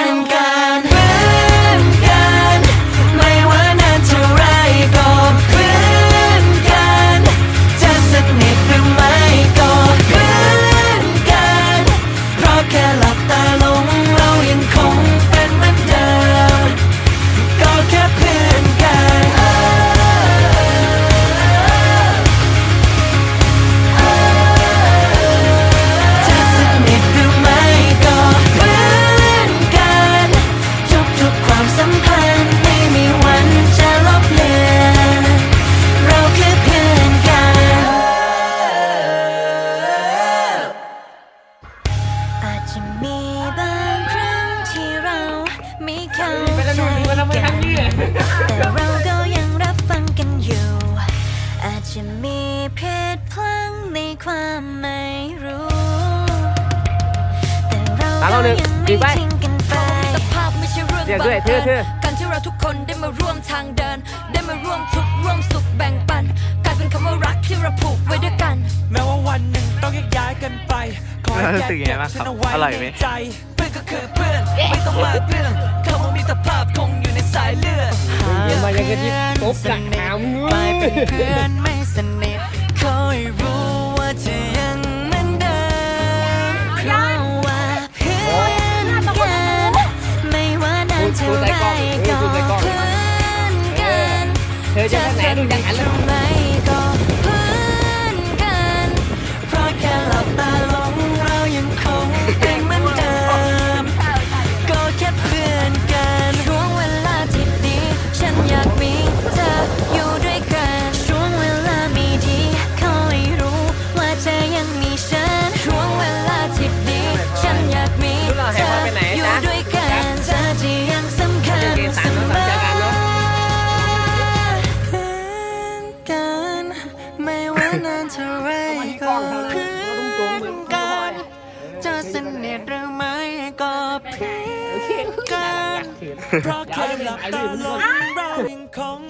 น กันแต่เราก็ยังรับฟังกันอยู่ อาจจะมีเพศพลังในความไม่รู้ แต่เราตามก็เราหนึ่งยังดีไม่ไปทิ้งกันไปมิตรภาพไม่ใช่เรื่องเดี๋ยวบังด้วยเธเอิอญเธอการที่เราทุกคนได้มาร่วมทางเดิน ได้มาร่วมทุกข์ร่วมสุขแบ่งปันกลายเป็นคำว่ารักที่เราผูกไว้ด้วยกัน แม้ว่าวันหนึ่งต้องแยกย้ายกันไปขอให้รู้แยสึกกยังไงเก็บบ้างฉัครับนเอาไว้อร่อยไหมในใจเพื่อนก็คือเพื่อนไม่ต้องมากเรื่องคำว่ กะทิตบหลักหามกลายเป็นเพื่อนไม่สนิทคอยรู้ว่าจะยังเหมือนเดิมเพราะว่าเพื่อนกันไม่ว่านานเท่าไรก็เพื่อนกันเธอจะไปไหนดูยังหันเลย เพราะแค่หลับตาลงเรายังคง